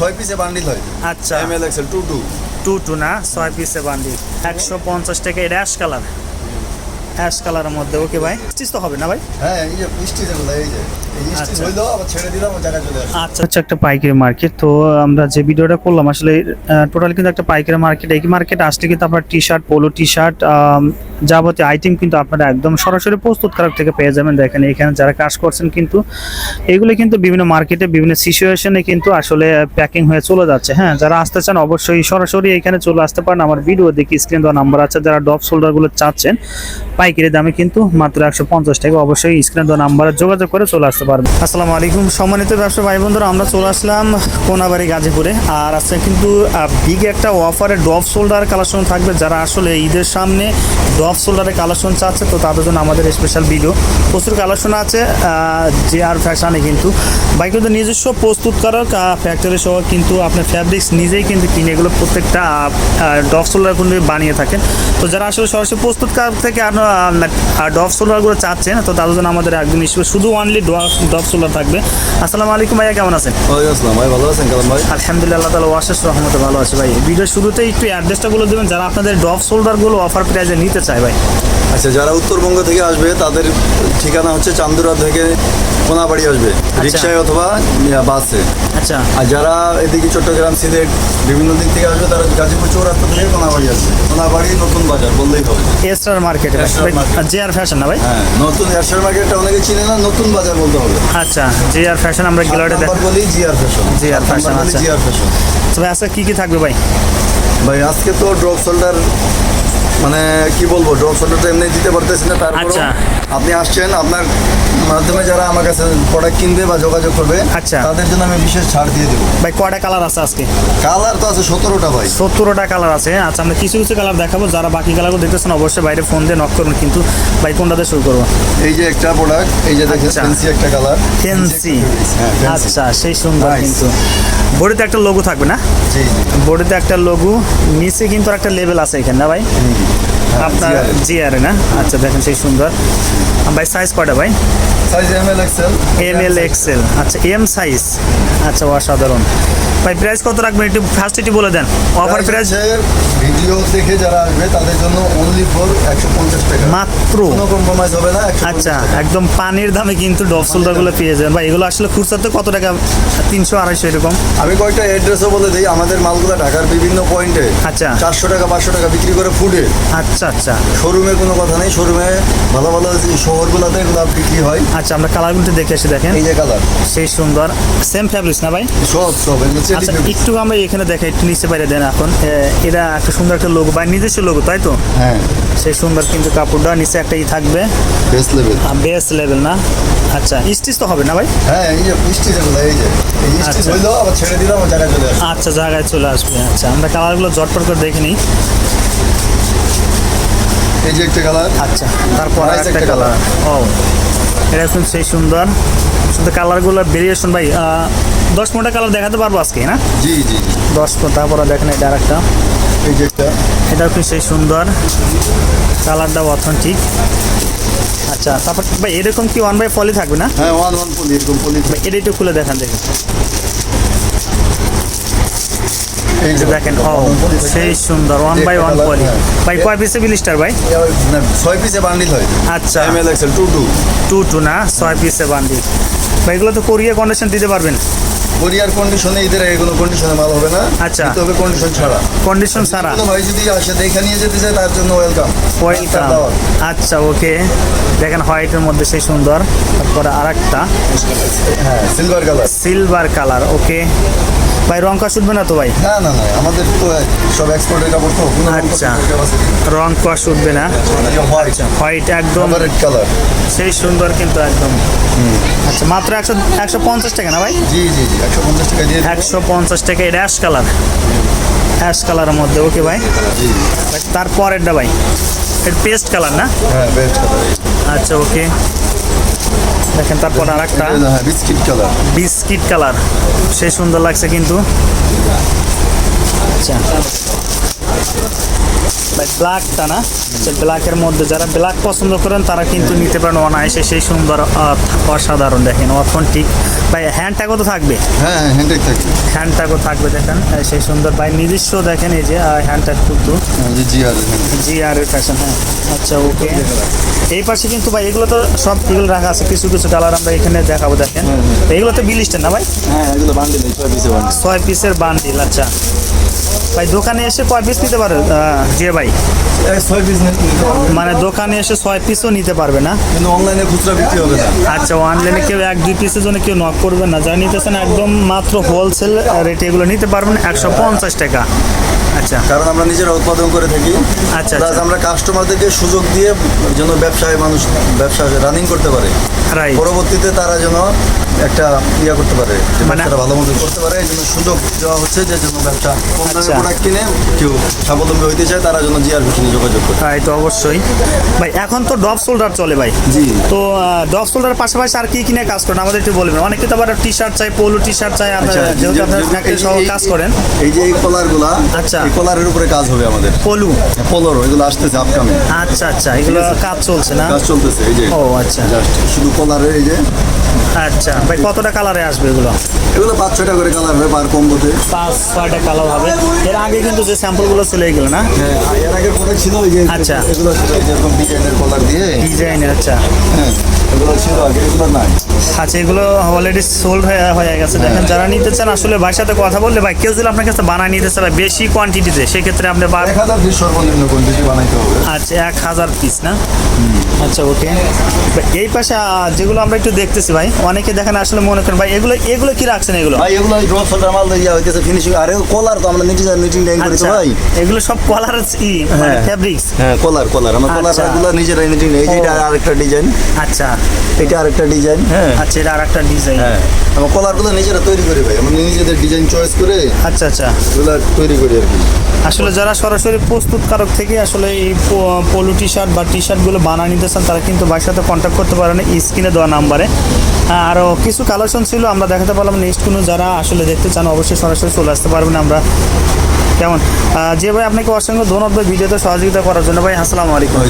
ছয় পিসে বান্ডিল হয়। আচ্ছা। M L XL two two two two না ছয় পিসে বান্ডিল একশো পঞ্চাশ টাকা এটা অ্যাশ কালার অ্যাশ কালারের মধ্যে ওকে ভাই? স্টিচ তো হবে না ভাই? হ্যাঁ এই যে স্টিচ এই যে আচ্ছা। আসে আচ্ছা একটা পাইকারি মার্কেট তো আমরা যে ভিডিওটা করলাম আসলে টোটাল কিন্তু একটা পাইকারি মার্কেট এই মার্কেট আসলে কিন্তু আপনার T shirt polo T shirt যাবতীয় আইটেম কিন্তু আপনারা একদম সরাসরি প্রস্তুতকারক থেকে পেয়ে যাবেন। দেখেন এখানে যারা কাজ করছেন কিন্তু, এগুলো কিন্তু বিভিন্ন মার্কেটে বিভিন্ন সিচুয়েশনে কিন্তু আসলে প্যাকিং হয়ে চলে যাচ্ছে। হ্যাঁ যারা আসতে চান অবশ্যই সরাসরি এখানে চলে আসতে পারেন। আমার ভিডিও দেখি স্ক্রিন দেওয়া নাম্বার আছে। যারা ডপ শোল্ডারগুলো চাচ্ছেন, পাইকারি দামে কিন্তু মাত্র একশো পঞ্চাশ টাকা অবশ্যই স্ক্রিন দেওয়া নাম্বারে যোগাযোগ করে চলে আসতে পারবেন। আসসালামু আলাইকুম। সম্মানিত ব্যবসা ভাই বন্ধুরা, আমরা চলে আসলাম কোনাবাড়ি গাজীপুরে। আর আজকে কিন্তু বিগ একটা অফারে ডপ শোল্ডার কালেকশন থাকবে। যারা আসলে ঈদের সামনে ডপ শোল্ডারের কালেকশন চাচ্ছে তো তাদের জন্য আমাদের স্পেশাল ভিডিও প্রচুর কালেকশন আছে যে আর ফ্যাশনে কিন্তু। কিন্তু নিজস্ব প্রস্তুতকারক ফ্যাক্টরি সহ কিন্তু আপনার ফ্যাব্রিক্স নিজেই কিন্তু কিনে এগুলো প্রত্যেকটা ডপ শোল্ডার কিন্তু বানিয়ে থাকেন। তো যারা আসলে সরাসরি প্রস্তুতকারক থেকে ডপ শোল্ডারগুলো চাচ্ছেন তো তাদের জন্য আমাদের একদম স্পেশাল শুধু অনলি ডপ শোল্ডার থাকবে। আসসালামু আলাইকুম ভাইয়া কেমন আছেন? আসসালাম ভাই ভালো আছেন কালাম ভাই? আলহামদুলিল্লাহ তালা ওয়াশেষ রহমতে ভালো আছে ভাই। ভিডিও শুরুতেই একটু অ্যাড্রেসটা বলে দেবেন যারা আপনাদের ডপ শোল্ডারগুলো অফার প্রাইজে নিতে চায় ভাই আচ্ছা যারা উত্তরবঙ্গ থেকে আসবে তাদের ঠিকানা হচ্ছে চান্দুরা থেকে কোনাবাড়ি আসবে রিক্সায় অথবা বাসে। আচ্ছা। আর যারা এদিকে চট্টগ্রাম সিলেট বিভিন্ন দিক থেকে আসবে তারা গাজীপুর চৌরাস্তা থেকে কোনাবাড়ি আসবে। কোনাবাড়ি নতুন বাজার বললেই হবে। Star market Star Market। J R fashion না ভাই? হ্যাঁ নতুন এরশার মার্কেটটা অনেকে চিনে না নতুন বাজার বলতে হবে। আচ্ছা জে আর ফ্যাশন আমরা গেলাটে বলি জিআর ফ্যাশন GR Fashion, আচ্ছা। জিআর ফ্যাশন তো ভাই আজকে কি কি থাকবে ভাই? ভাই আজকে তো ড্রপ শোল্ডার মানে কি বলব ড্রপ শোল্ডার তো এমনি দিতে পারতেছি না তারপর আচ্ছা। আপনি আসছেন আপনার মাধ্যমে যারা আমার কাছে প্রোডাক্ট কিনবে বা যোগাযোগ করবে আচ্ছা। তাদের জন্য আমি বিশেষ ছাড় দিয়ে দেবো। ভাই কয়টা কালার আছে আজকে? কালার তো আছে সতেরোটা ভাই। সত্তরটা কালার আছে আচ্ছা আমরা কিছু কিছু কালার দেখাবো যারা বাকি কালারগুলো দেখতেছেন অবশ্যই বাইরে ফোন দিয়ে নক করুন কিন্তু ভাই কোনটাতে শুরু করব? এই যে একটা প্রোডাক্ট এই যে দেখেন আচ্ছা। ফেন্সি একটা কালার ফেন্সি হ্যাঁ fancy। আচ্ছা সেই সুন্দর. কিন্তু। বডিতে একটা লোগো থাকবে না? জি বডিতে একটা লোগো নিচে কিন্তু একটা লেভেল আছে এখানে না ভাই? আপনার জি আর না? আচ্ছা দেখেন সেই সুন্দর। ভাই সাইজ কয়টা ভাই? Size M L XL M L XL আচ্ছা এম সাইজ আচ্ছা অসাধারণ। ভাই প্রাইস কত রাখবেন? একটু ফার্স্ট এটি বলে দেন। অফার প্রাইস ভিডিও দেখে যারা আসবে তাদের জন্য অনলি ফর একশো পঞ্চাশ টাকা। মাত্র? কোনো কম্প্রোমাইজ হবে না আচ্ছা একদম পানির দামে কিন্তু ডব পেয়ে যাবেন। ভাই এগুলো আসলে খুচরাতে কত টাকা? তিনশো আড়াইশো এরকম। আমি কয়েকটা অ্যাড্রেসও বলে দিই। আমাদের মালগুলো ঢাকার বিভিন্ন পয়েন্টে আচ্ছা। চারশো টাকা পাঁচশো টাকা বিক্রি করে ফুডে আচ্ছা। আচ্ছা আচ্ছা। শোরুমে কোনো কথা নেই শোরুমে ভালো ভালো শহরগুলোতে এগুলো বিক্রি হয়। আচ্ছা আমরা কালারগুলো দেখে এসে দেখেন। এই যে কালার। সেই সুন্দর। সেম ফ্যাব্রিক্স না ভাই? সব সব আচ্ছা একটু আমরা এখানে দেখে একটু নিচে বাইরে দেন এখন। এটা একটা সুন্দর একটা লোগো বা নিজস্ব লোগো তাই তো? হ্যাঁ। সেই সুন্দর কিন্তু কাপড়টা নিচে একটা ই থাকবে বেস্ট লেভেল বেস লেভেল না? আচ্ছা স্টিচ তো হবে না ভাই? হ্যাঁ এই যে স্টিচ এগুলো এই যে। এই স্টিচ আচ্ছা। হইল আবার ছেড়ে দিলাম জায়গায় চলে আসে আচ্ছা জায়গায় চলে আসবে আচ্ছা। আমরা কালারগুলো জটপট করে দেখে নিই। এই যে একটা কালার আচ্ছা তারপর একটা কালার ও এটা এখন সেই সুন্দর। শুধু কালারগুলো ভেরিয়েশন ভাই দশ পনেরোটা কালার দেখাতে পারব আজকে না? জি জি দশ তারপরে দেখেন এটা এই যে একটা। এটা খুব সেই সুন্দর। কালারটা অথেন্টিক আচ্ছা তারপর ভাই এরকম কি ওয়ান বাই ফলি থাকবে না? হ্যাঁ ওয়ান ওয়ান পলি এরকম ভাই এটা একটু খুলে দেখান দেখুন এই যে দেখেন ও সেই সুন্দর ওয়ান বাই ওয়ান পলি। ভাই কয় পিসে বিলিস্টার ভাই? ছয় পিসে বান্ডিল হয়। আচ্ছা। M L XL two two two two না? ছয় পিসে বান্ডিল ভাই এগুলো তো কোরিয়া কন্ডিশন দিতে পারবেন। কোরিয়ার কন্ডিশনে এদের আগে কোনো কন্ডিশনে মাল হবে না। আচ্ছা। দিতে হবে কন্ডিশন ছাড়া। কন্ডিশন ছাড়া। ভাই যদি আসে দেখে নিয়ে যেতে চায় তার জন্য ওয়েলকাম ওয়েলকাম আচ্ছা ওকে দেখেন হোয়াইটের মধ্যে সেই সুন্দর। তারপরে আর একটা হ্যাঁ silver colour silver colour okay ভাই রং কষ উঠবে না তো ভাই? না না না আমাদের তো সব এক্সপোর্টের কাপড় তো আচ্ছা। রং কষ উঠবে না? হোয়াইট হোয়াইট একদম রেড কালার সেই সুন্দর কিন্তু একদম। আচ্ছা মাত্র একশো একশো পঞ্চাশ টাকা না ভাই? জি জি জি একশো পঞ্চাশ টাকা দিয়ে। একশো পঞ্চাশ টাকা এটা অ্যাশ কালার অ্যাশ কালারের মধ্যে ওকে ভাই? তারপরেরটা ভাই এটা পেস্ট কালার না? হ্যাঁ বেস্ট কালার আচ্ছা ওকে দেখেন তারপর আর একটা হ্যাঁ বিস্কিট কালার। Biscuit colour. সে সুন্দর লাগছে কিন্তু। আচ্ছা। ভাই ব্ল্যাকটা না? আচ্ছা ব্ল্যাকের মধ্যে যারা ব্ল্যাক পছন্দ করেন তারা কিন্তু নিতে পারেন অনায়াসে সেই সুন্দর অসাধারণ দেখেন অথেন্টিক ভাই হ্যান্ড ট্যাগও তো থাকবে? হ্যাঁ হ্যাঁ হ্যান্ড ট্যাগও থাকবে। দেখেন। সেই সুন্দর ভাই নিজস্ব দেখেন এই যে হ্যান্ড ট্যাগ কিন্তু। হ্যাঁ, জি আর হ্যাঁ। আর ফ্যাশন হ্যাঁ। আচ্ছা ওকে। এই পাশে কিন্তু ভাই এগুলো তো সব এগুলো রাখা আছে কিছু কিছু কালার আমরা এখানে দেখাবো দেখেন। এগুলো তো বিলিস্টের না ভাই? হ্যাঁ এগুলো ছয় বান্ডিল ছয় পিসের বান্ডিল আচ্ছা। ভাই দোকানে এসে কয় পিস নিতে পারে জি ভাই? ছয় পিস মানে দোকানে এসে ছয় পিসও নিতে পারবে না? কিন্তু অনলাইনে খুচরা বিক্রি হবে না। আচ্ছা অনলাইনে কেউ এক দুই পিসের জন্য কেউ নক করবে না। যারা নিতেছেন একদম মাত্র হোলসেল রেটে এগুলো নিতে পারবেন একশো পঞ্চাশ টাকা। আচ্ছা। কারণ আমরা নিজেরা উৎপাদন করে থাকি। আচ্ছা, প্লাস আচ্ছা। আমরা কাস্টমারদেরকে সুযোগ দিয়ে যেন ব্যবসায় মানুষ ব্যবসা রানিং করতে পারে। পরবর্তীতে তারা যেন একটা ইয়া করতে পারে মানে- ভালো মতো করতে পারে এই জন্য সুযোগ দেওয়া হচ্ছে যে যেন ব্যবসা কম দামে আচ্ছা। প্রোডাক্ট কিনে কেউ স্বাবলম্বী হইতে চায় তারা যেন জিআর ভিশনে যোগাযোগ করে। রাইট অবশ্যই। ভাই এখন তো ডপ শোল্ডার চলে ভাই। জি। তো ডপ শোল্ডার পাশাপাশি আর কি কিনে কাজ করেন? আমাদের একটু বলবেন অনেকে তো আবার টি শার্ট চাই পোলো টি শার্ট চাই আপনার আচ্ছা, যেহেতু আপনার সহ কাজ করেন। এই যে এই কলারগুলা আচ্ছা। এই কলারের উপরে কাজ হবে আমাদের। পলু পোলোর এগুলো আসতেছে আপকামে আচ্ছা আচ্ছা এগুলো কাজ চলছে না? কাজ চলতেছে এই যে। ও আচ্ছা। জাস্ট শুধু কলারের এই যে। আচ্ছা। ভাই কতটা কালারে আসবে এগুলো? এগুলো পাঁচ ছয়টা করে কালার হবে পার কম্বোতে পাঁচ ছয়টা কালার হবে। এর আগে কিন্তু যে স্যাম্পলগুলো গেল না? হ্যাঁ এর প্রোডাক্ট ছিল ওই যে আচ্ছা। এগুলো ছিল যেরকম ডিজাইনের কলার দিয়ে। ডিজাইনের আচ্ছা। হ্যাঁ এগুলো ছিল আগে এগুলো নাই। আচ্ছা এগুলো অলরেডি সোল্ড হয়ে হয়ে গেছে। দেখেন যারা নিতে চান আসলে ভাইয়ের সাথে কথা বললে ভাই কেউ যদি আপনার কাছে বানায় নিতে চায় বেশি কোয়ান্টিটিতে সেক্ষেত্রে আপনি এক হাজার পিস সর্বনিম্ন কোয়ান্টিটি বানাইতে হবে। আচ্ছা এক হাজার পিস না? আচ্ছা ওকে এই পাশে যেগুলো আমরা একটু দেখতেছি ভাই অনেকে দেখেন আসলে মনে করেন ভাই এগুলো এগুলো কি রাখছেন এগুলো? ভাই এগুলো ড্রপ শোল্ডার মাল ইয়া হইতেছে ফিনিশিং আরে কলার তো আমরা নিচে নিটিং ডাইং করি তো আচ্ছা ভাই। এগুলো সব কলার ই হ্যাঁ। ফেব্রিক্স হ্যাঁ কলার কলার আমরা কলার আচ্ছা। গুলো নিজেরাই নিটিং এই যে এটা আরেকটা ডিজাইন আচ্ছা। এটা আরেকটা ডিজাইন হ্যাঁ। আচ্ছা এটা আরেকটা ডিজাইন হ্যাঁ। আমরা কলারগুলো নিজেরা তৈরি করি ভাই আমরা নিজেদের ডিজাইন চয়েস করে আচ্ছা আচ্ছা। এগুলো তৈরি করি আর কি। আসলে যারা সরাসরি প্রস্তুতকারক থেকে আসলে এই পোলো টি শার্ট বা টি শার্টগুলো বানা নিতে চান তারা কিন্তু ভাইয়ের সাথে কন্ট্যাক্ট করতে পারেন স্ক্রিনে দেওয়া নাম্বারে আরও কিছু কালেকশন ছিল, আমরা দেখাতে পারলাম নেক্সট কোনো যারা আসলে দেখতে চান, অবশ্যই সরাসরি চলে আসতে পারবেন আমরা। কেমন? যে ভাই, আপনাকে অসংখ্য ধন্যবাদ ভিডিওতে সহযোগিতা করার জন্য। ভাই, আসসালামু আলাইকুম।